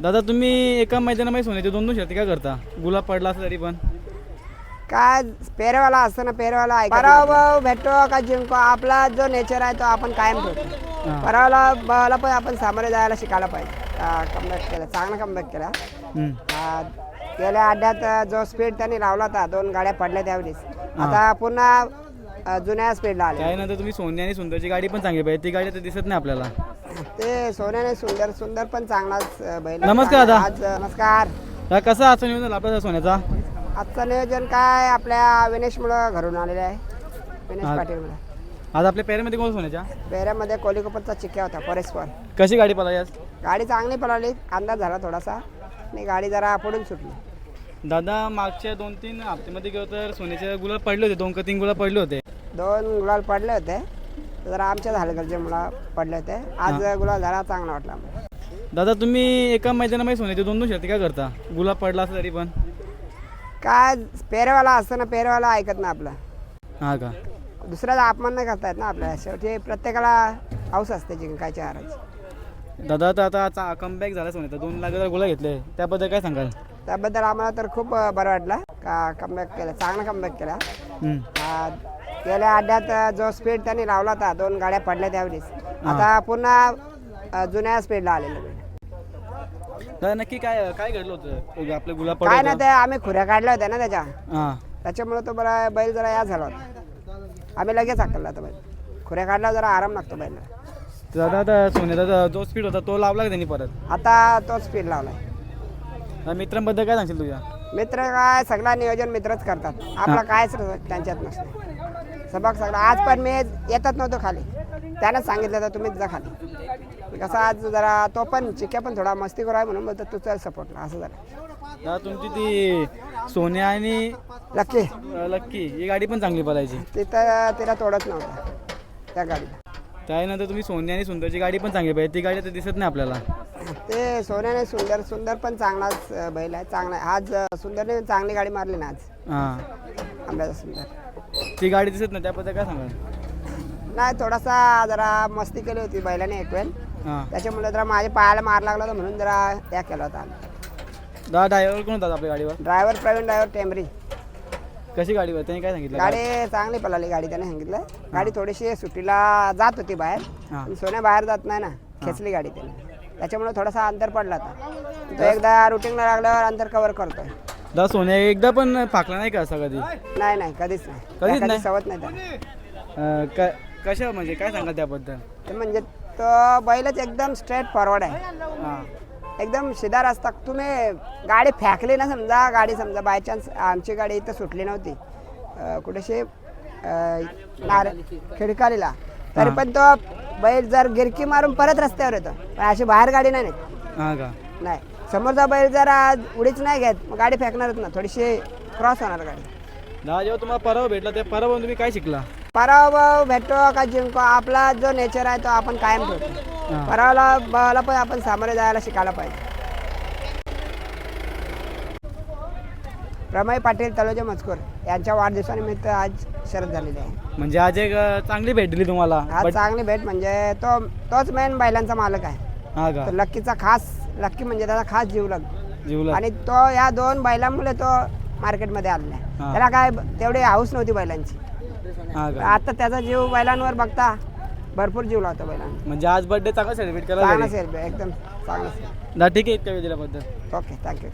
दादा तुम्ही एका मैदानामध्ये सोन्याचे दोन दोन शर्ती का करता? गुलाब पडला असला तरी पण. काय पेरेवाला असतो ना पेरेवाला पराभव भेटतो का जिंको? आपला जो नेचर आहे तो आपण कायम ठेवतो. हा. पराभवाला पण आपण सामोरे जायला शिकायला पाहिजे. कमबॅक केला चांगला कमबॅक केला. आ, गेल्या अड्ड्यात जो स्पीड त्यांनी लावला होता दोन गाड्या पडल्या त्यावेळेस आता पुन्हा अ, जुन्या स्पीडला आले. त्यानंतर तुम्ही सोन्या आणि सुंदरची गाडी पण चांगली पाहिजे. ती गाडी तर दिसत नाही आपल्याला. ते सोन्याने सुंदर सुंदर पण चांगलाच बैल नमस्कार दादा. आज नमस्कार. दादा, कसं आजचं नियोजन आपल्या सोन्याचा? आजचं नियोजन काय आपल्या विनेश मुलं घरून आलेले आहे. विनेश हा. पाटील मुलं. आज आपल्या पेरेमध्ये कोण सोन्याच्या? पेऱ्यामध्ये कोलिकोपरचा चिक्क्या होता फॉरेस्टवर कशी गाडी पळाली आज? गाडी चांगली पळाली अंदाज झाला थोडासा. आणि गाडी जरा पुढून सुटली. दादा मागच्या दोन तीन हप्त्यामध्ये गेलो तर सोन्याचे गुलाब पडले होते दोन का तीन गुलाब पडले होते. दोन गुलाल पडले होते. जरा आमच्या झालगरचे मुलं पडले होते. आज गुलाल झाला चांगला वाटला. दादा तुम्ही एका मैदानामध्ये सोन्याचे दोन दोन शर्ती का करता? गुलाब पडला असला तरी पण. काय पेरेवाला असतो ना पेरेवाला ऐकत ना आपलं. हा का? दुसऱ्याचा अपमान नाही करता येत ना आपल्याला. शेवटी प्रत्येकाला हौस असते जिंकायची हारायची दादा तर आता कमबॅक झाला सोन्याचा. दोन लाख गुलाब घेतले त्याबद्दल काय सांगाल? त्याबद्दल आम्हाला तर खूप अ, बरं वाटलं. का कमबॅक केला. चांगला कमबॅक केला. हम्म. आ, गेल्या अड्ड्यात जो स्पीड त्यांनी लावला होता दोन गाड्या पडल्या त्यावेळेस. आता पुन्हा अ, जुन्या स्पीडला आलेलं. दादा नक्की काय काय घडलं होतं? आपलं गुलाब काय ना ते आम्ही खुऱ्या काढल्या होत्या ना त्याच्या. हां. त्याच्यामुळे तो बरा बैल जरा या झाला होता. आम्ही लगेच हाकलला होता बैल. खुऱ्या काढला जरा आराम लागतो बैलला. दादा सोन्याचा जो स्पीड होता तो लावला का त्यांनी परत? आता तो स्पीड लावलाय. मित्रांबद्दल काय सांगशील तुझ्या? मित्र काय सगळा नियोजन मित्रच करतात. आपला कायच त्यांच्यात नसतं. सबक सगळं. आज पण मी येतच नव्हतो खाली. त्यानंच सांगितलं होतं तुम्हीच जा खाली. कसं आज जरा तो पण चिक्या पण थोडा मस्ती करू आहे म्हणून बोलतो तू चल सपोर्टला असं झालं. दादा तुमची ती सोन्या आणि लक्की. अं, लक्की ही गाडी पण चांगली पळायची. तिथं तिला तोडत नव्हतं त्या गाडीला. त्यानंतर तुम्ही सोन्या आणि सुंदरची गाडी पण चांगली पाहिजे ती गाडी तर दिसत नाही आपल्याला. ते सोन्याने सुंदर सुंदर पण चांगलाच अं, बैल आहे. चांगला आहे. आज अं, सुंदरने चांगली गाडी मारली ना आज. हां. आंब्याचा सुंदर. ती गाडी दिसत नाही त्याबद्दल काय सांगाल? नाही थोडासा जरा मस्ती केली होती बैलाने एक वेळ. हां. त्याच्यामुळे जरा माझ्या पायाला मार लागला होता म्हणून जरा या केला होता. दादा ड्रायव्हर कोण होता आपल्या गाडीवर? Driver Pravin driver Tembari. कशी गाडी होती? त्यांनी काय सांगितलं? गाडी चांगली पळाली गाडी त्याने सांगितलं. गाडी थोडीशी सुट्टीला जात होती बाहेर. हां. पण सोन्या बाहेर जात नाही ना. खेचली गाडी त्याने. त्याच्यामुळे थोडासा अंतर पडला होता. तो एकदा रुटीनला लागल्यावर अंतर कव्हर करतोय. दादा सोन्या एकदा पण फाकला नाही का असं कधी? नाही नाही कधीच नाही. कधीच त्या नाही? सवत नाही त्याला. अं, क- कशा म्हणजे काय सांगाल त्याबद्दल? ते म्हणजे तो बैलच एकदम स्ट्रेट फॉरवर्ड आहे. हां. एकदम शिदा रस्ता. तुम्ही गाडी फेकली ना समजा गाडी समजा बाय चान्स आमची गाडी इथं सुटली नव्हती. अं, कुठेशी? अं, नार खिडकालीला. तरी पण तो बैल जर गिरकी मारून परत रस्त्यावर येतो. पण अशी बाहेर गाडी नाही नेत. हां का? नाही. समोरचा बैल जर आज उडीच नाही घेत मग गाडी फेकणारच ना थोडीशी क्रॉस होणार गाडी. दादा जेव्हा तुम्हाला पराभव भेटला त्या पराभव तुम्ही काय शिकला? पराभव भेटतो का जिंको आपला जो नेचर आहे तो आपण कायम ठेवतो. हां. पराभवाला पण आपण सामोरे जायला शिकायला पाहिजे. प्रमय पाटील तलोजा मजकूर यांच्या वाढदिवसानिमित्त आज शरद झालेली आहे. म्हणजे आज एक अं, चांगली भेट दिली तुम्हाला. आज चांगली भेट म्हणजे तो तोच मेन बैलांचा मालक आहे. हां का? तो लक्कीचा खास लक्की म्हणजे त्याचा खास जीवलग जीवला आणि तो या दोन बैलांमुळे तो मार्केटमध्ये आलेला आहे हा. त्याला काय तेवढी हाऊस नव्हती बैलांची. हां का? आता त्याचा जीव बैलांवर बघता भरपूर जीव लावतो बैलांना म्हणजे आज बर्थडे चांगला सेलिब्रेट चांगला सेल एकदम चांगला ठीक आहे इतक्या वेळ दिल्याबद्दल ओके थँक्यू